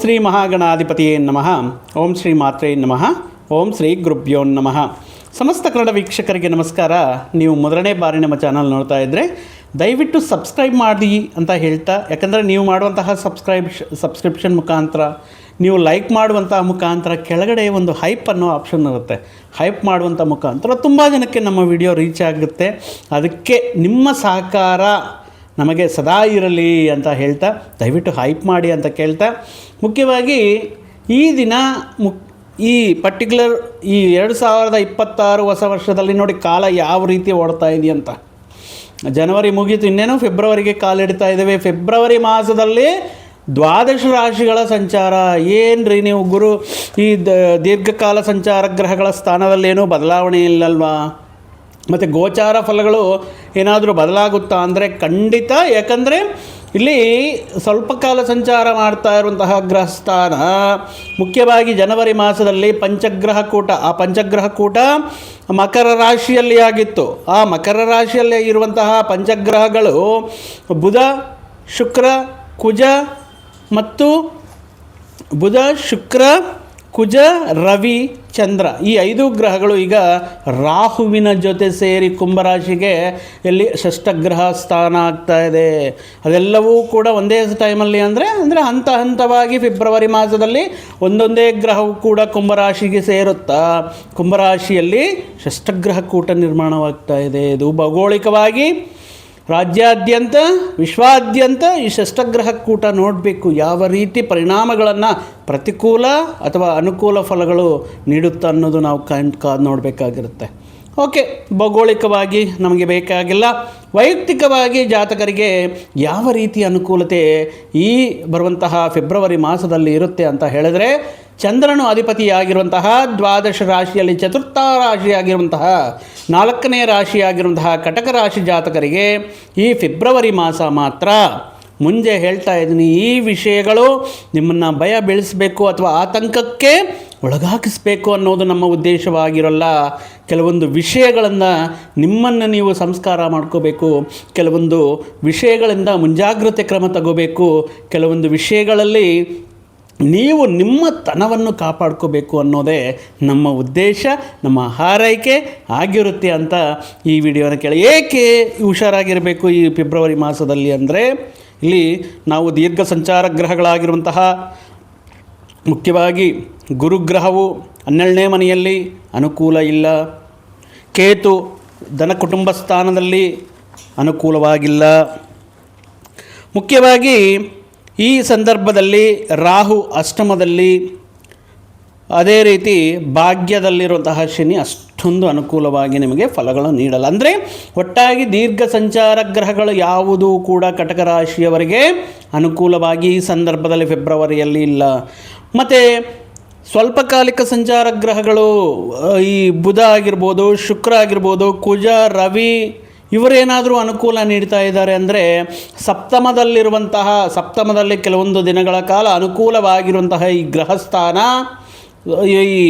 ಶ್ರೀ ಮಹಾಗಣಾಧಿಪತಿಯೇ ನಮಃ. ಓಂ ಶ್ರೀ ಮಾತ್ರೇ ನಮಃ. ಓಂ ಶ್ರೀ ಗುರುಭ್ಯೋ ನಮಃ. ಸಮಸ್ತ ಕನ್ನಡ ವೀಕ್ಷಕರಿಗೆ ನಮಸ್ಕಾರ. ನೀವು ಮೊದಲನೇ ಬಾರಿ ನಮ್ಮ ಚಾನಲ್ ನೋಡ್ತಾ ಇದ್ದರೆ ದಯವಿಟ್ಟು ಸಬ್ಸ್ಕ್ರೈಬ್ ಮಾಡಿ ಅಂತ ಹೇಳ್ತಾ, ಯಾಕಂದರೆ ನೀವು ಮಾಡುವಂತಹ ಸಬ್ಸ್ಕ್ರೈಬ್, ಸಬ್ಸ್ಕ್ರಿಪ್ಷನ್ ಮುಖಾಂತರ, ನೀವು ಲೈಕ್ ಮಾಡುವಂತಹ ಮುಖಾಂತರ ಕೆಳಗಡೆ ಒಂದು ಹೈಪ್ ಅನ್ನೋ ಆಪ್ಷನ್ ಇರುತ್ತೆ. ಹೈಪ್ ಮಾಡುವಂಥ ಮುಖಾಂತರ ತುಂಬ ಜನಕ್ಕೆ ನಮ್ಮ ವಿಡಿಯೋ ರೀಚ್ ಆಗುತ್ತೆ. ಅದಕ್ಕೆ ನಿಮ್ಮ ಸಹಕಾರ ನಮಗೆ ಸದಾ ಇರಲಿ ಅಂತ ಹೇಳ್ತಾ, ದಯವಿಟ್ಟು ಹೈಪ್ ಮಾಡಿ ಅಂತ ಕೇಳ್ತಾ, ಮುಖ್ಯವಾಗಿ ಈ ದಿನ ಮುಕ್, ಈ ಪರ್ಟಿಕ್ಯುಲರ್ ಈ ಎರಡು ಸಾವಿರದ ಇಪ್ಪತ್ತಾರು ಹೊಸ ವರ್ಷದಲ್ಲಿ ನೋಡಿ ಕಾಲ ಯಾವ ರೀತಿ ಓಡ್ತಾ ಇದೆಯಂತ. ಜನವರಿ ಮುಗೀತು, ಇನ್ನೇನು ಫೆಬ್ರವರಿಗೆ ಕಾಲಿಡ್ತಾ ಇದ್ದೇವೆ. ಫೆಬ್ರವರಿ ಮಾಸದಲ್ಲಿ ದ್ವಾದಶ ರಾಶಿಗಳ ಸಂಚಾರ. ಏನು ರೀ ನೀವು ಗುರು, ಈ ದೀರ್ಘಕಾಲ ಸಂಚಾರ ಗ್ರಹಗಳ ಸ್ಥಾನದಲ್ಲೇನೂ ಬದಲಾವಣೆ ಇಲ್ಲಲ್ವಾ? ಮತ್ತು ಗೋಚಾರ ಫಲಗಳು ಏನಾದರೂ ಬದಲಾಗುತ್ತಾ ಅಂದರೆ ಖಂಡಿತ, ಯಾಕಂದರೆ ಇಲ್ಲಿ ಸ್ವಲ್ಪ ಕಾಲ ಸಂಚಾರ ಮಾಡ್ತಾ ಇರುವಂತಹ ಗ್ರಹಸ್ಥಾನ. ಮುಖ್ಯವಾಗಿ ಜನವರಿ ಮಾಸದಲ್ಲಿ ಪಂಚಗ್ರಹ ಕೂಟ. ಆ ಪಂಚಗ್ರಹ ಕೂಟ ಮಕರ ರಾಶಿಯಲ್ಲಿ ಆಗಿತ್ತು. ಆ ಮಕರ ರಾಶಿಯಲ್ಲಿ ಇರುವಂತಹ ಪಂಚಗ್ರಹಗಳು ಬುಧ, ಶುಕ್ರ, ಕುಜ ಮತ್ತು ಬುಧ, ಶುಕ್ರ ಕುಜ, ರವಿ, ಚಂದ್ರ ಈ ಐದು ಗ್ರಹಗಳು ಈಗ ರಾಹುವಿನ ಜೊತೆ ಸೇರಿ ಕುಂಭರಾಶಿಗೆ ಎಲ್ಲಿ ಷಷ್ಠಗ್ರಹ ಸ್ಥಾನ ಆಗ್ತಾ ಇದೆ. ಅದೆಲ್ಲವೂ ಕೂಡ ಒಂದೇ ಟೈಮಲ್ಲಿ ಅಂದರೆ ಅಂದರೆ ಹಂತ ಹಂತವಾಗಿ ಫೆಬ್ರವರಿ ಮಾಸದಲ್ಲಿ ಒಂದೊಂದೇ ಗ್ರಹವು ಕೂಡ ಕುಂಭರಾಶಿಗೆ ಸೇರುತ್ತಾ, ಕುಂಭರಾಶಿಯಲ್ಲಿ ಷಷ್ಠಗ್ರಹ ಕೂಟ ನಿರ್ಮಾಣವಾಗ್ತಾ ಇದೆ. ಇದು ಭೌಗೋಳಿಕವಾಗಿ ರಾಜ್ಯಾದ್ಯಂತ, ವಿಶ್ವಾದ್ಯಂತ ಈ ಷಷ್ಠಗ್ರಹ ಕೂಟ ನೋಡಬೇಕು. ಯಾವ ರೀತಿ ಪರಿಣಾಮಗಳನ್ನು ಪ್ರತಿಕೂಲ ಅಥವಾ ಅನುಕೂಲ ಫಲಗಳು ನೀಡುತ್ತೆ ಅನ್ನೋದು ನಾವು ಕಂಡು ಕಾ ನೋಡಬೇಕಾಗಿರುತ್ತೆ. ಓಕೆ, ಭೌಗೋಳಿಕವಾಗಿ ನಮಗೆ ಬೇಕಾಗಿಲ್ಲ. ವೈಯಕ್ತಿಕವಾಗಿ ಜಾತಕರಿಗೆ ಯಾವ ರೀತಿ ಅನುಕೂಲತೆ ಈ ಬರುವಂತಹ ಫೆಬ್ರವರಿ ಮಾಸದಲ್ಲಿ ಇರುತ್ತೆ ಅಂತ ಹೇಳಿದರೆ ಚಂದ್ರನು ಅಧಿಪತಿಯಾಗಿರುವಂತಹ ದ್ವಾದಶ ರಾಶಿಯಲ್ಲಿ ಚತುರ್ಥ ರಾಶಿಯಾಗಿರುವಂತಹ ನಾಲ್ಕನೇ ರಾಶಿಯಾಗಿರುವಂತಹ ಕಟಕ ರಾಶಿ ಜಾತಕರಿಗೆ ಈ ಫೆಬ್ರವರಿ ಮಾಸ ಮಾತ್ರ. ಮುಂಜೆ ಹೇಳ್ತಾ ಇದ್ದೀನಿ, ಈ ವಿಷಯಗಳು ನಿಮ್ಮನ್ನು ಭಯ ಬೆಳೆಸಬೇಕು ಅಥವಾ ಆತಂಕಕ್ಕೆ ಒಳಗಾಕಿಸ್ಬೇಕು ಅನ್ನೋದು ನಮ್ಮ ಉದ್ದೇಶವಾಗಿರಲ್ಲ. ಕೆಲವೊಂದು ವಿಷಯಗಳನ್ನು ನಿಮ್ಮನ್ನು ನೀವು ಸಂಸ್ಕಾರ ಮಾಡ್ಕೋಬೇಕು, ಕೆಲವೊಂದು ವಿಷಯಗಳಿಂದ ಮುಂಜಾಗ್ರತೆ ಕ್ರಮ ತಗೋಬೇಕು, ಕೆಲವೊಂದು ವಿಷಯಗಳಲ್ಲಿ ನೀವು ನಿಮ್ಮ ತನವನ್ನು ಕಾಪಾಡ್ಕೋಬೇಕು ಅನ್ನೋದೇ ನಮ್ಮ ಉದ್ದೇಶ, ನಮ್ಮ ಹಾರೈಕೆ ಆಗಿರುತ್ತೆ ಅಂತ ಈ ವಿಡಿಯೋನ ಕೇಳಿ. ಏಕೆ ಹುಷಾರಾಗಿರಬೇಕು ಈ ಫೆಬ್ರವರಿ ಮಾಸದಲ್ಲಿ ಅಂದರೆ, ಇಲ್ಲಿ ನಾವು ದೀರ್ಘ ಸಂಚಾರ ಗ್ರಹಗಳಾಗಿರುವಂತಹ ಮುಖ್ಯವಾಗಿ ಗುರುಗ್ರಹವು ಹನ್ನೆರಡನೇ ಮನೆಯಲ್ಲಿ ಅನುಕೂಲ ಇಲ್ಲ. ಕೇತು ಧನ ಕುಟುಂಬ ಸ್ಥಾನದಲ್ಲಿ ಅನುಕೂಲವಾಗಿಲ್ಲ. ಮುಖ್ಯವಾಗಿ ಈ ಸಂದರ್ಭದಲ್ಲಿ ರಾಹು ಅಷ್ಟಮದಲ್ಲಿ ಅದೇ ರೀತಿ ಭಾಗ್ಯದಲ್ಲಿರುವಂತಹ ಶನಿ ಅಷ್ಟೊಂದು ಅನುಕೂಲವಾಗಿ ನಿಮಗೆ ಫಲಗಳನ್ನು ನೀಡಲ್ಲ. ಅಂದರೆ ಒಟ್ಟಾಗಿ ದೀರ್ಘ ಸಂಚಾರ ಗ್ರಹಗಳು ಯಾವುದೂ ಕೂಡ ಕಟಕ ರಾಶಿಯವರಿಗೆ ಅನುಕೂಲವಾಗಿ ಈ ಸಂದರ್ಭದಲ್ಲಿ ಫೆಬ್ರವರಿಯಲ್ಲಿ ಇಲ್ಲ. ಮತ್ತು ಸ್ವಲ್ಪಕಾಲಿಕ ಸಂಚಾರ ಗ್ರಹಗಳು, ಈ ಬುಧ ಆಗಿರ್ಬೋದು, ಶುಕ್ರ ಆಗಿರ್ಬೋದು, ಕುಜ, ರವಿ ಇವರೇನಾದರೂ ಅನುಕೂಲ ನೀಡ್ತಾ ಇದ್ದಾರೆ ಅಂದರೆ ಸಪ್ತಮದಲ್ಲಿರುವಂತಹ, ಸಪ್ತಮದಲ್ಲಿ ಕೆಲವೊಂದು ದಿನಗಳ ಕಾಲ ಅನುಕೂಲವಾಗಿರುವಂತಹ ಈ ಗ್ರಹಸ್ಥಾನ ಈ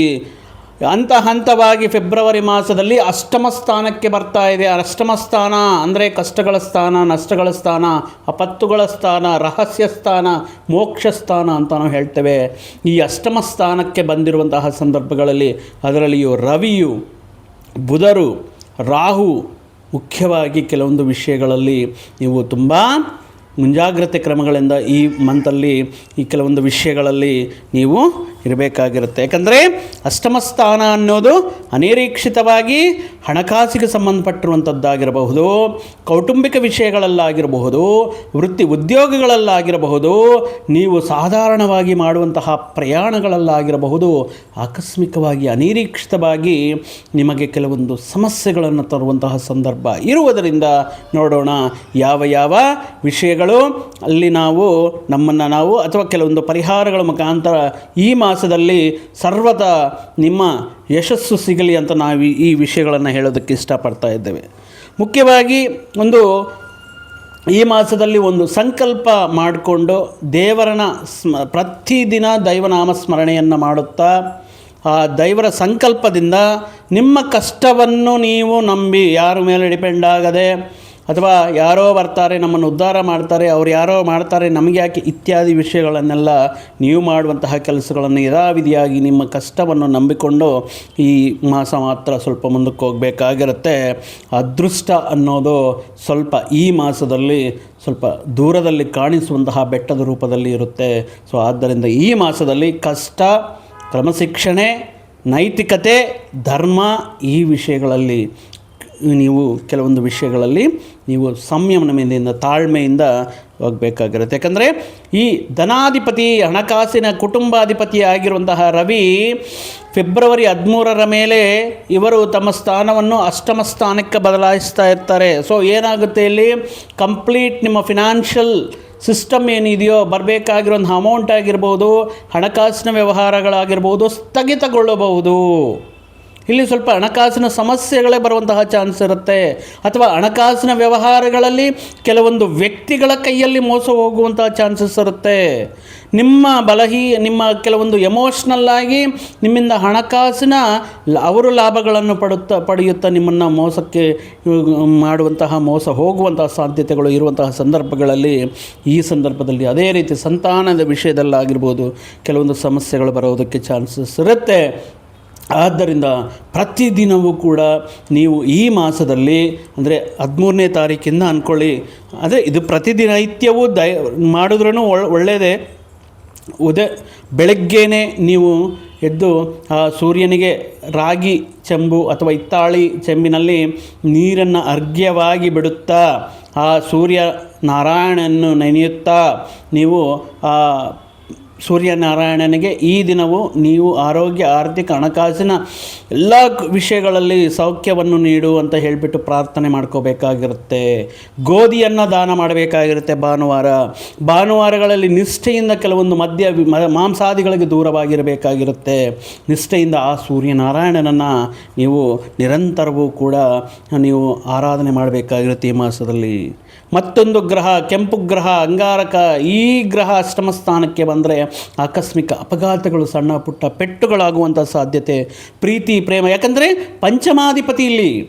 ಹಂತ ಹಂತವಾಗಿ ಫೆಬ್ರವರಿ ಮಾಸದಲ್ಲಿ ಅಷ್ಟಮ ಸ್ಥಾನಕ್ಕೆ ಬರ್ತಾ ಇದೆ. ಅಷ್ಟಮ ಸ್ಥಾನ ಅಂದರೆ ಕಷ್ಟಗಳ ಸ್ಥಾನ, ನಷ್ಟಗಳ ಸ್ಥಾನ, ಅಪತ್ತುಗಳ ಸ್ಥಾನ, ರಹಸ್ಯ ಸ್ಥಾನ, ಮೋಕ್ಷ ಸ್ಥಾನ ಅಂತ ನಾವು ಹೇಳ್ತೇವೆ. ಈ ಅಷ್ಟಮ ಸ್ಥಾನಕ್ಕೆ ಬಂದಿರುವಂತಹ ಸಂದರ್ಭಗಳಲ್ಲಿ ಅದರಲ್ಲಿಯೂ ರವಿಯು, ಬುಧರು, ರಾಹು ಮುಖ್ಯವಾಗಿ ಕೆಲವೊಂದು ವಿಷಯಗಳಲ್ಲಿ ನೀವು ತುಂಬ ಮುಂಜಾಗ್ರತೆ ಕ್ರಮಗಳಿಂದ ಈ ಮಂತಲ್ಲಿ ಈ ಕೆಲವೊಂದು ವಿಷಯಗಳಲ್ಲಿ ನೀವು ಇರಬೇಕಾಗಿರುತ್ತೆ. ಯಾಕಂದರೆ ಅಷ್ಟಮ ಸ್ಥಾನ ಅನ್ನೋದು ಅನಿರೀಕ್ಷಿತವಾಗಿ ಹಣಕಾಸಿಗೆ ಸಂಬಂಧಪಟ್ಟಿರುವಂಥದ್ದಾಗಿರಬಹುದು, ಕೌಟುಂಬಿಕ ವಿಷಯಗಳಲ್ಲಾಗಿರಬಹುದು, ವೃತ್ತಿ ಉದ್ಯೋಗಗಳಲ್ಲಾಗಿರಬಹುದು, ನೀವು ಸಾಧಾರಣವಾಗಿ ಮಾಡುವಂತಹ ಪ್ರಯಾಣಗಳಲ್ಲಾಗಿರಬಹುದು, ಆಕಸ್ಮಿಕವಾಗಿ, ಅನಿರೀಕ್ಷಿತವಾಗಿ ನಿಮಗೆ ಕೆಲವೊಂದು ಸಮಸ್ಯೆಗಳನ್ನು ತರುವಂತಹ ಸಂದರ್ಭ ಇರುವುದರಿಂದ ನೋಡೋಣ, ಯಾವ ಯಾವ ವಿಷಯಗಳು ಅಲ್ಲಿ ನಾವು ನಮ್ಮನ್ನು ನಾವು ಅಥವಾ ಕೆಲವೊಂದು ಪರಿಹಾರಗಳ ಮುಖಾಂತರ ಈ ಮಾಸದಲ್ಲಿ ಸರ್ವದ ನಿಮ್ಮ ಯಶಸ್ಸು ಸಿಗಲಿ ಅಂತ ನಾವು ಈ- ವಿಷಯಗಳನ್ನು ಹೇಳೋದಕ್ಕೆ ಇಷ್ಟಪಡ್ತಾ ಇದ್ದೇವೆ. ಮುಖ್ಯವಾಗಿ ಒಂದು ಈ ಮಾಸದಲ್ಲಿ ಒಂದು ಸಂಕಲ್ಪ ಮಾಡಿಕೊಂಡು ದೇವರನ ಸ್ಮ ಪ್ರತಿದಿನ ದೈವನಾಮ ಸ್ಮರಣೆಯನ್ನು ಮಾಡುತ್ತಾ, ಆ ದೈವರ ಸಂಕಲ್ಪದಿಂದ ನಿಮ್ಮ ಕಷ್ಟವನ್ನು ನೀವು ನಂಬಿ ಯಾರ ಮೇಲೆ ಡಿಪೆಂಡ್ ಆಗದೆ ಅಥವಾ ಯಾರೋ ಬರ್ತಾರೆ, ನಮ್ಮನ್ನು ಉದ್ಧಾರ ಮಾಡ್ತಾರೆ, ಅವ್ರು ಯಾರೋ ಮಾಡ್ತಾರೆ, ನಮಗೆ ಯಾಕೆ ಇತ್ಯಾದಿ ವಿಷಯಗಳನ್ನೆಲ್ಲ ನೀವು ಮಾಡುವಂತಹ ಕೆಲಸಗಳನ್ನು ಯಥಾವಿಧಿಯಾಗಿ ನಿಮ್ಮ ಕಷ್ಟವನ್ನು ನಂಬಿಕೊಂಡು ಈ ಮಾಸ ಮಾತ್ರ ಸ್ವಲ್ಪ ಮುಂದಕ್ಕೆ ಹೋಗಬೇಕಾಗಿರುತ್ತೆ. ಅದೃಷ್ಟ ಅನ್ನೋದು ಸ್ವಲ್ಪ ಈ ಮಾಸದಲ್ಲಿ ಸ್ವಲ್ಪ ದೂರದಲ್ಲಿ ಕಾಣಿಸುವಂತಹ ಬೆಟ್ಟದ ರೂಪದಲ್ಲಿ ಇರುತ್ತೆ. ಸೊ ಆದ್ದರಿಂದ ಈ ಮಾಸದಲ್ಲಿ ಕಷ್ಟ, ಕ್ರಮಶಿಕ್ಷಣೆ, ನೈತಿಕತೆ, ಧರ್ಮ ಈ ವಿಷಯಗಳಲ್ಲಿ ನೀವು ಕೆಲವೊಂದು ವಿಷಯಗಳಲ್ಲಿ ನೀವು ಸಂಯಮನದಿಂದ ತಾಳ್ಮೆಯಿಂದ ಹೋಗಬೇಕಾಗಿರುತ್ತೆ. ಯಾಕಂದರೆ ಈ ಧನಾಧಿಪತಿ, ಹಣಕಾಸಿನ ಕುಟುಂಬಾಧಿಪತಿ ಆಗಿರುವಂತಹ ರವಿ ಫೆಬ್ರವರಿ ಹದಿಮೂರರ ಮೇಲೆ ಇವರು ತಮ್ಮ ಸ್ಥಾನವನ್ನು ಅಷ್ಟಮ ಸ್ಥಾನಕ್ಕೆ ಬದಲಾಯಿಸ್ತಾ ಇರ್ತಾರೆ. ಸೊ ಏನಾಗುತ್ತೆ ಇಲ್ಲಿ? ಕಂಪ್ಲೀಟ್ ನಿಮ್ಮ ಫಿನಾನ್ಷಿಯಲ್ ಸಿಸ್ಟಮ್ ಏನಿದೆಯೋ ಬರಬೇಕಾಗಿರೋಂಥ ಅಮೌಂಟ್ ಆಗಿರ್ಬೋದು, ಹಣಕಾಸಿನ ವ್ಯವಹಾರಗಳಾಗಿರ್ಬೋದು, ಸ್ಥಗಿತಗೊಳ್ಳಬಹುದು. ಇಲ್ಲಿ ಸ್ವಲ್ಪ ಹಣಕಾಸಿನ ಸಮಸ್ಯೆಗಳೇ ಬರುವಂತಹ ಚಾನ್ಸ್ ಇರುತ್ತೆ. ಅಥವಾ ಹಣಕಾಸಿನ ವ್ಯವಹಾರಗಳಲ್ಲಿ ಕೆಲವೊಂದು ವ್ಯಕ್ತಿಗಳ ಕೈಯಲ್ಲಿ ಮೋಸ ಹೋಗುವಂತಹ ಚಾನ್ಸಸ್ ಇರುತ್ತೆ. ನಿಮ್ಮ ಬಲಹಿ, ನಿಮ್ಮ ಕೆಲವೊಂದು ಎಮೋಷ್ನಲ್ ಆಗಿ ನಿಮ್ಮಿಂದ ಹಣಕಾಸಿನ ಅವರು ಲಾಭಗಳನ್ನು ಪಡುತ್ತಾ, ಪಡೆಯುತ್ತಾ ನಿಮ್ಮನ್ನು ಮೋಸಕ್ಕೆ ಮಾಡುವಂತಹ, ಮೋಸ ಹೋಗುವಂತಹ ಸಾಧ್ಯತೆಗಳು ಇರುವಂತಹ ಸಂದರ್ಭಗಳಲ್ಲಿ ಈ ಸಂದರ್ಭದಲ್ಲಿ ಅದೇ ರೀತಿ ಸಂತಾನದ ವಿಷಯದಲ್ಲಾಗಿರ್ಬೋದು ಕೆಲವೊಂದು ಸಮಸ್ಯೆಗಳು ಬರೋದಕ್ಕೆ ಚಾನ್ಸಸ್ ಇರುತ್ತೆ. ಆದ್ದರಿಂದ ಪ್ರತಿದಿನವೂ ಕೂಡ ನೀವು ಈ ಮಾಸದಲ್ಲಿ, ಅಂದರೆ ಹದಿಮೂರನೇ ತಾರೀಕಿಂದ ಅಂದ್ಕೊಳ್ಳಿ ಅದೇ ಇದು ಪ್ರತಿದಿನ ನಿತ್ಯವೂ ದಯ ಮಾಡಿದ್ರೂ ಒಳ್ಳೆಯದೇ ಉದಯ ಬೆಳಗ್ಗೆನೇ ನೀವು ಎದ್ದು, ಆ ಸೂರ್ಯನಿಗೆ ರಾಗಿ ಚೆಂಬು ಅಥವಾ ಹಿತ್ತಾಳಿ ಚೆಂಬಿನಲ್ಲಿ ನೀರನ್ನು ಅರ್ಘ್ಯವಾಗಿ ಬಿಡುತ್ತಾ, ಆ ಸೂರ್ಯ ನಾರಾಯಣನ್ನು ನೆನೆಯುತ್ತಾ, ನೀವು ಆ ಸೂರ್ಯನಾರಾಯಣನಿಗೆ ಈ ದಿನವು ನೀವು ಆರೋಗ್ಯ, ಆರ್ಥಿಕ ಹಣಕಾಸಿನ ಎಲ್ಲ ವಿಷಯಗಳಲ್ಲಿ ಸೌಖ್ಯವನ್ನು ನೀಡು ಅಂತ ಹೇಳಿಬಿಟ್ಟು ಪ್ರಾರ್ಥನೆ ಮಾಡ್ಕೋಬೇಕಾಗಿರುತ್ತೆ. ಗೋಧಿಯನ್ನು ದಾನ ಮಾಡಬೇಕಾಗಿರುತ್ತೆ ಭಾನುವಾರ. ಭಾನುವಾರಗಳಲ್ಲಿ ನಿಷ್ಠೆಯಿಂದ ಕೆಲವೊಂದು ಮದ್ಯ ಮಾಂಸಾದಿಗಳಿಗೆ ದೂರವಾಗಿರಬೇಕಾಗಿರುತ್ತೆ. ನಿಷ್ಠೆಯಿಂದ ಆ ಸೂರ್ಯನಾರಾಯಣನನ್ನು ನೀವು ನಿರಂತರವೂ ಕೂಡ ನೀವು ಆರಾಧನೆ ಮಾಡಬೇಕಾಗಿರುತ್ತೆ ಈ ಮಾಸದಲ್ಲಿ. ಮತ್ತೊಂದು ಗ್ರಹ, ಕೆಂಪು ಗ್ರಹ, ಅಂಗಾರಕ, ಈ ಗ್ರಹ ಅಷ್ಟಮ ಸ್ಥಾನಕ್ಕೆ ಬಂದರೆ ಆಕಸ್ಮಿಕ ಅಪಘಾತಗಳು, ಸಣ್ಣ ಪುಟ್ಟ ಪೆಟ್ಟುಗಳಾಗುವಂಥ ಸಾಧ್ಯತೆ, ಪ್ರೀತಿ, ಪ್ರೇಮ. ಯಾಕಂದರೆ ಪಂಚಮಾಧಿಪತಿ ಇಲ್ಲಿ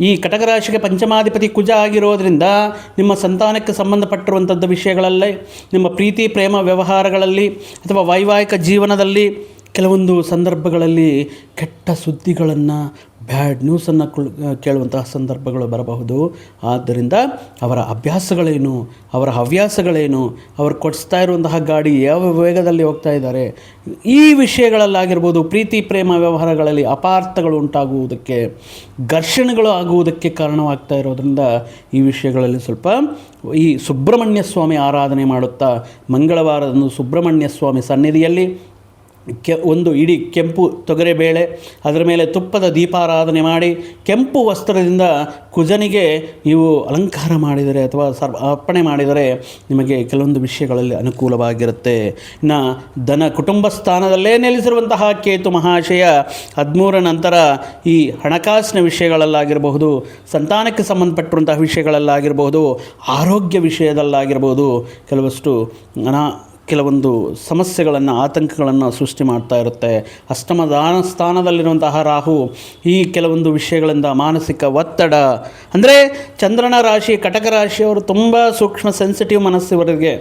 ಈ ಕಟಕರಾಶಿಗೆ ಪಂಚಮಾಧಿಪತಿ ಕುಜ ಆಗಿರೋದ್ರಿಂದ ನಿಮ್ಮ ಸಂತಾನಕ್ಕೆ ಸಂಬಂಧಪಟ್ಟಿರುವಂಥದ್ದು ವಿಷಯಗಳಲ್ಲೇ, ನಿಮ್ಮ ಪ್ರೀತಿ, ಪ್ರೇಮ ವ್ಯವಹಾರಗಳಲ್ಲಿ ಅಥವಾ ವೈವಾಹಿಕ ಜೀವನದಲ್ಲಿ ಕೆಲವೊಂದು ಸಂದರ್ಭಗಳಲ್ಲಿ ಕೆಟ್ಟ ಸುದ್ದಿಗಳನ್ನು, ಬ್ಯಾಡ್ ನ್ಯೂಸನ್ನು ಕುಳ್ ಕೇಳುವಂತಹ ಸಂದರ್ಭಗಳು ಬರಬಹುದು. ಆದ್ದರಿಂದ ಅವರ ಅಭ್ಯಾಸಗಳೇನು, ಅವರ ಹವ್ಯಾಸಗಳೇನು, ಅವರು ಕೊಡಿಸ್ತಾ ಇರುವಂತಹ ಗಾಡಿ ಯಾವ ವೇಗದಲ್ಲಿ ಹೋಗ್ತಾ ಇದ್ದಾರೆ, ಈ ವಿಷಯಗಳಲ್ಲಾಗಿರ್ಬೋದು, ಪ್ರೀತಿ, ಪ್ರೇಮ ವ್ಯವಹಾರಗಳಲ್ಲಿ ಅಪಾರ್ಥಗಳು ಉಂಟಾಗುವುದಕ್ಕೆ, ಘರ್ಷಣೆಗಳು ಆಗುವುದಕ್ಕೆ ಕಾರಣವಾಗ್ತಾ ಇರೋದ್ರಿಂದ ಈ ವಿಷಯಗಳಲ್ಲಿ ಸ್ವಲ್ಪ ಈ ಸುಬ್ರಹ್ಮಣ್ಯ ಸ್ವಾಮಿ ಆರಾಧನೆ ಮಾಡುತ್ತಾ, ಮಂಗಳವಾರದಂದು ಸುಬ್ರಹ್ಮಣ್ಯ ಸ್ವಾಮಿ ಸನ್ನಿಧಿಯಲ್ಲಿ ಕೆ, ಒಂದು ಇಡೀ ಕೆಂಪು ತೊಗರೆಬೇಳೆ ಅದರ ಮೇಲೆ ತುಪ್ಪದ ದೀಪಾರಾಧನೆ ಮಾಡಿ ಕೆಂಪು ವಸ್ತ್ರದಿಂದ ಕುಜನಿಗೆ ನೀವು ಅಲಂಕಾರ ಮಾಡಿದರೆ ಅಥವಾ ಸರ್ ಅರ್ಪಣೆ ಮಾಡಿದರೆ ನಿಮಗೆ ಕೆಲವೊಂದು ವಿಷಯಗಳಲ್ಲಿ ಅನುಕೂಲವಾಗಿರುತ್ತೆ. ಇನ್ನು ದನ ಕುಟುಂಬ ಸ್ಥಾನದಲ್ಲೇ ನೆಲೆಸಿರುವಂತಹ ಕೇತು ಮಹಾಶಯ ಹದಿಮೂರ ನಂತರ ಈ ಹಣಕಾಸಿನ ವಿಷಯಗಳಲ್ಲಾಗಿರಬಹುದು, ಸಂತಾನಕ್ಕೆ ಸಂಬಂಧಪಟ್ಟಿರುವಂತಹ ವಿಷಯಗಳಲ್ಲಾಗಿರಬಹುದು, ಆರೋಗ್ಯ ವಿಷಯದಲ್ಲಾಗಿರ್ಬೋದು ಕೆಲವಷ್ಟು ಅನಾ ಕೆಲವೊಂದು ಸಮಸ್ಯೆಗಳನ್ನು, ಆತಂಕಗಳನ್ನು ಸೃಷ್ಟಿ ಮಾಡ್ತಾ ಇರುತ್ತೆ. ಅಷ್ಟಮ ದಾನ ಸ್ಥಾನದಲ್ಲಿರುವಂತಹ ರಾಹು ಈ ಕೆಲವೊಂದು ವಿಷಯಗಳಿಂದ ಮಾನಸಿಕ ಒತ್ತಡ. ಅಂದರೆ ಚಂದ್ರನ ರಾಶಿ, ಕಟಕ ರಾಶಿಯವರು ತುಂಬ ಸೂಕ್ಷ್ಮ ಸೆನ್ಸಿಟಿವ್ ಮನಸ್ಸಿವರಿಗೆ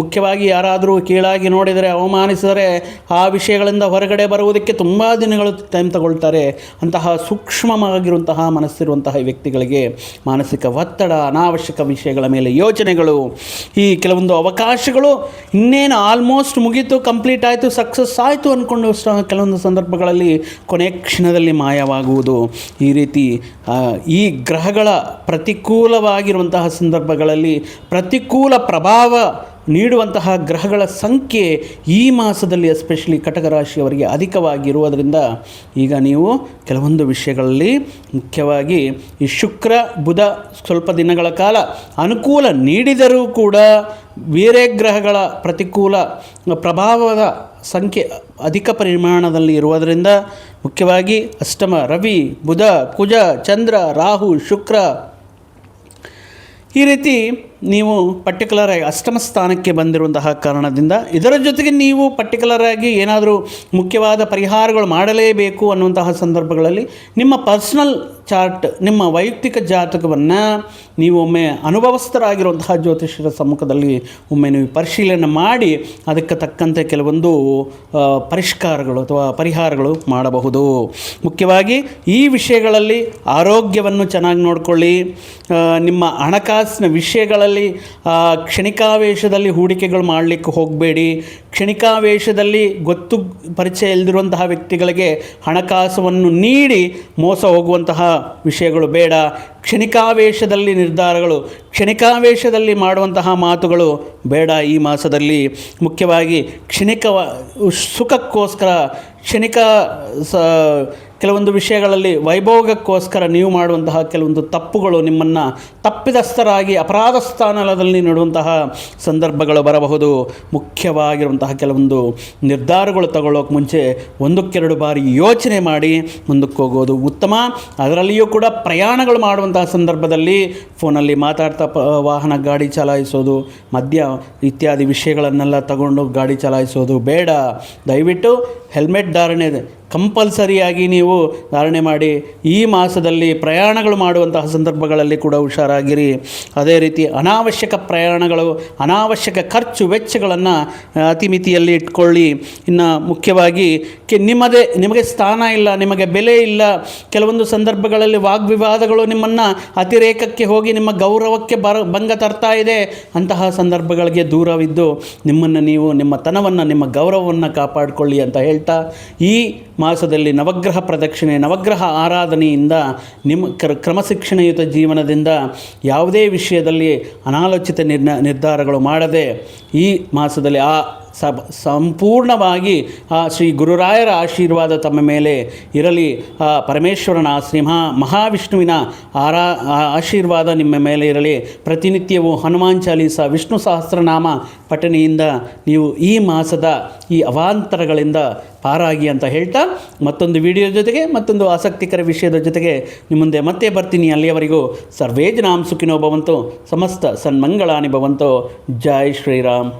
ಮುಖ್ಯವಾಗಿ ಯಾರಾದರೂ ಕೀಳಾಗಿ ನೋಡಿದರೆ, ಅವಮಾನಿಸಿದರೆ ಆ ವಿಷಯಗಳಿಂದ ಹೊರಗಡೆ ಬರುವುದಕ್ಕೆ ತುಂಬ ದಿನಗಳು ಟೈಮ್ ತಗೊಳ್ತಾರೆ. ಅಂತಹ ಸೂಕ್ಷ್ಮವಾಗಿರುವಂತಹ ಮನಸ್ಸಿರುವಂತಹ ವ್ಯಕ್ತಿಗಳಿಗೆ ಮಾನಸಿಕ ಒತ್ತಡ, ಅನಾವಶ್ಯಕ ವಿಷಯಗಳ ಮೇಲೆ ಯೋಚನೆಗಳು ಈ ಕೆಲವೊಂದು ಅವಕಾಶಗಳು ಇನ್ನೇನು ಆಲ್ಮೋಸ್ಟ್ ಮುಗೀತು ಕಂಪ್ಲೀಟ್ ಆಯಿತು ಸಕ್ಸಸ್ ಆಯಿತು ಅಂದ್ಕೊಂಡು ಕೆಲವೊಂದು ಸಂದರ್ಭಗಳಲ್ಲಿ ಕೊನೆ ಕ್ಷಣದಲ್ಲಿ ಮಾಯವಾಗುವುದು. ಈ ರೀತಿ ಈ ಗ್ರಹಗಳ ಪ್ರತಿಕೂಲವಾಗಿರುವಂತಹ ಸಂದರ್ಭಗಳಲ್ಲಿ ಪ್ರತಿಕೂಲ ಪ್ರಭಾವ ನೀಡುವಂತಹ ಗ್ರಹಗಳ ಸಂಖ್ಯೆ ಈ ಮಾಸದಲ್ಲಿ ಎಸ್ಪೆಷಲಿ ಕಟಕ ರಾಶಿಯವರಿಗೆ ಅಧಿಕವಾಗಿರುವುದರಿಂದ ಈಗ ನೀವು ಕೆಲವೊಂದು ವಿಷಯಗಳಲ್ಲಿ ಮುಖ್ಯವಾಗಿ ಈ ಶುಕ್ರ, ಬುಧ ಸ್ವಲ್ಪ ದಿನಗಳ ಕಾಲ ಅನುಕೂಲ ನೀಡಿದರೂ ಕೂಡ ಬೇರೆ ಗ್ರಹಗಳ ಪ್ರತಿಕೂಲ ಪ್ರಭಾವದ ಸಂಖ್ಯೆ ಅಧಿಕ ಪರಿಮಾಣದಲ್ಲಿ ಇರುವುದರಿಂದ ಮುಖ್ಯವಾಗಿ ಅಷ್ಟಮ, ರವಿ, ಬುಧ, ಕುಜ, ಚಂದ್ರ, ರಾಹು, ಶುಕ್ರ ಈ ರೀತಿ ನೀವು ಪರ್ಟಿಕ್ಯುಲರ್ ಆಗಿ ಅಷ್ಟಮ ಸ್ಥಾನಕ್ಕೆ ಬಂದಿರುವಂತಹ ಕಾರಣದಿಂದ ಇದರ ಜೊತೆಗೆ ನೀವು ಪರ್ಟಿಕ್ಯುಲರ್ ಆಗಿ ಏನಾದರೂ ಮುಖ್ಯವಾದ ಪರಿಹಾರಗಳು ಮಾಡಲೇಬೇಕು ಅನ್ನುವಂತಹ ಸಂದರ್ಭಗಳಲ್ಲಿ ನಿಮ್ಮ ಪರ್ಸ್ನಲ್ ಚಾರ್ಟ್ ನಿಮ್ಮ ವೈಯಕ್ತಿಕ ಜಾತಕವನ್ನು ನೀವು ಒಮ್ಮೆ ಅನುಭವಸ್ಥರಾಗಿರುವಂತಹ ಜ್ಯೋತಿಷ್ಯರ ಸಮ್ಮುಖದಲ್ಲಿ ಒಮ್ಮೆ ನೀವು ಪರಿಶೀಲನೆ ಮಾಡಿ ಅದಕ್ಕೆ ತಕ್ಕಂತೆ ಕೆಲವೊಂದು ಪರಿಷ್ಕಾರಗಳು ಅಥವಾ ಪರಿಹಾರಗಳು ಮಾಡಬಹುದು. ಮುಖ್ಯವಾಗಿ ಈ ವಿಷಯಗಳಲ್ಲಿ ಆರೋಗ್ಯವನ್ನು ಚೆನ್ನಾಗಿ ನೋಡಿಕೊಳ್ಳಿ ನಿಮ್ಮ ಹಣಕಾಸಿನ ವಿಷಯಗಳಲ್ಲಿ ಆ, ಕ್ಷಣಿಕಾವೇಶದಲ್ಲಿ ಹೂಡಿಕೆಗಳು ಮಾಡಲಿಕ್ಕೆ ಹೋಗಬೇಡಿ. ಕ್ಷಣಿಕಾವೇಶದಲ್ಲಿ ಗೊತ್ತು ಪರಿಚಯ ಇಲ್ದಿರುವಂತಹ ವ್ಯಕ್ತಿಗಳಿಗೆ ಹಣಕಾಸವನ್ನು ನೀಡಿ ಮೋಸ ಹೋಗುವಂತಹ ವಿಷಯಗಳು ಬೇಡ. ಕ್ಷಣಿಕಾವೇಶದಲ್ಲಿ ನಿರ್ಧಾರಗಳು ಕ್ಷಣಿಕಾವೇಶದಲ್ಲಿ ಮಾಡುವಂತಹ ಮಾತುಗಳು ಬೇಡ ಈ ಮಾಸದಲ್ಲಿ. ಮುಖ್ಯವಾಗಿ ಕ್ಷಣಿಕ ಸುಖಕ್ಕೋಸ್ಕರ ಕ್ಷಣಿಕ ಸ ಕೆಲವೊಂದು ವಿಷಯಗಳಲ್ಲಿ ವೈಭೋಗಕ್ಕೋಸ್ಕರ ನೀವು ಮಾಡುವಂತಹ ಕೆಲವೊಂದು ತಪ್ಪುಗಳು ನಿಮ್ಮನ್ನು ತಪ್ಪಿದಸ್ಥರಾಗಿ ಅಪರಾಧ ಸ್ಥಾನದಲ್ಲಿ ನೀಡುವಂತಹ ಸಂದರ್ಭಗಳು ಬರಬಹುದು. ಮುಖ್ಯವಾಗಿರುವಂತಹ ಕೆಲವೊಂದು ನಿರ್ಧಾರಗಳು ತಗೊಳ್ಳೋಕೆ ಮುಂಚೆ ಒಂದಕ್ಕೆರಡು ಬಾರಿ ಯೋಚನೆ ಮಾಡಿ ಮುಂದಕ್ಕೆ ಹೋಗೋದು ಉತ್ತಮ. ಅದರಲ್ಲಿಯೂ ಕೂಡ ಪ್ರಯಾಣಗಳು ಮಾಡುವಂತಹ ಸಂದರ್ಭದಲ್ಲಿ ಫೋನಲ್ಲಿ ಮಾತಾಡ್ತಾ ವಾಹನ ಗಾಡಿ ಚಲಾಯಿಸೋದು, ಮದ್ಯ ಇತ್ಯಾದಿ ವಿಷಯಗಳನ್ನೆಲ್ಲ ತಗೊಂಡು ಗಾಡಿ ಚಲಾಯಿಸೋದು ಬೇಡ. ದಯವಿಟ್ಟು ಹೆಲ್ಮೆಟ್ ಧಾರಣೆ ಕಂಪಲ್ಸರಿಯಾಗಿ ನೀವು ಧಾರಣೆ ಮಾಡಿ, ಈ ಮಾಸದಲ್ಲಿ ಪ್ರಯಾಣಗಳು ಮಾಡುವಂತಹ ಸಂದರ್ಭಗಳಲ್ಲಿ ಕೂಡ ಹುಷಾರಾಗಿರಿ. ಅದೇ ರೀತಿ ಅನಾವಶ್ಯಕ ಪ್ರಯಾಣಗಳು, ಅನಾವಶ್ಯಕ ಖರ್ಚು ವೆಚ್ಚಗಳನ್ನು ಅತಿಮಿತಿಯಲ್ಲಿ ಇಟ್ಕೊಳ್ಳಿ. ಇನ್ನು ಮುಖ್ಯವಾಗಿ ಕೆ ನಿಮ್ಮದೇ, ನಿಮಗೆ ಸ್ಥಾನ ಇಲ್ಲ, ನಿಮಗೆ ಬೆಲೆ ಇಲ್ಲ, ಕೆಲವೊಂದು ಸಂದರ್ಭಗಳಲ್ಲಿ ವಾಗ್ವಿವಾದಗಳು ನಿಮ್ಮನ್ನು ಅತಿರೇಕಕ್ಕೆ ಹೋಗಿ ನಿಮ್ಮ ಗೌರವಕ್ಕೆ ಬರ, ಭಂಗ ತರ್ತಾ ಇದೆ. ಅಂತಹ ಸಂದರ್ಭಗಳಿಗೆ ದೂರವಿದ್ದು ನಿಮ್ಮನ್ನು ನೀವು, ನಿಮ್ಮ ತನವನ್ನು, ನಿಮ್ಮ ಗೌರವವನ್ನು ಕಾಪಾಡಿಕೊಳ್ಳಿ ಅಂತ ಹೇಳ್ತಾ ಈ ಮಾಸದಲ್ಲಿ ನವಗ್ರಹ ಪ್ರದಕ್ಷಿಣೆ, ನವಗ್ರಹ ಆರಾಧನೆಯಿಂದ ನಿಮ್ಮ ಕ್ರ, ಕ್ರಮಶಿಕ್ಷಣಯುತ ಜೀವನದಿಂದ ಯಾವುದೇ ವಿಷಯದಲ್ಲಿ ಅನಾಲೋಚಿತ ನಿರ್ನ ನಿರ್ಧಾರಗಳು ಮಾಡದೆ ಈ ಮಾಸದಲ್ಲಿ ಆ ಸಬ್ ಸಂಪೂರ್ಣವಾಗಿ, ಆ, ಶ್ರೀ ಗುರುರಾಯರ ಆಶೀರ್ವಾದ ತಮ್ಮ ಮೇಲೆ ಇರಲಿ. ಆ, ಪರಮೇಶ್ವರನ ಸಿಂಹ ಮಹಾವಿಷ್ಣುವಿನ ಆರಾ ಆಶೀರ್ವಾದ ನಿಮ್ಮ ಮೇಲೆ ಇರಲಿ. ಪ್ರತಿನಿತ್ಯವೂ ಹನುಮಾನ್ ಚಾಲೀಸ, ವಿಷ್ಣು ಸಹಸ್ರನಾಮ ಪಠನೆಯಿಂದ ನೀವು ಈ ಮಾಸದ ಈ ಅವಾಂತರಗಳಿಂದ ಪಾರಾಗಿ ಅಂತ ಹೇಳ್ತಾ, ಮತ್ತೊಂದು ವಿಡಿಯೋ ಜೊತೆಗೆ, ಮತ್ತೊಂದು ಆಸಕ್ತಿಕರ ವಿಷಯದ ಜೊತೆಗೆ ನಿಮ್ಮ ಮುಂದೆ ಮತ್ತೆ ಬರ್ತೀನಿ. ಅಲ್ಲಿಯವರೆಗೂ ಸರ್ವೇ ಜನಾಂ ಸುಖಿನೋ ಭವಂತು, ಸಮಸ್ತ ಸನ್ಮಂಗಳಾನಿ ಭವಂತು. ಜೈ ಶ್ರೀರಾಮ್.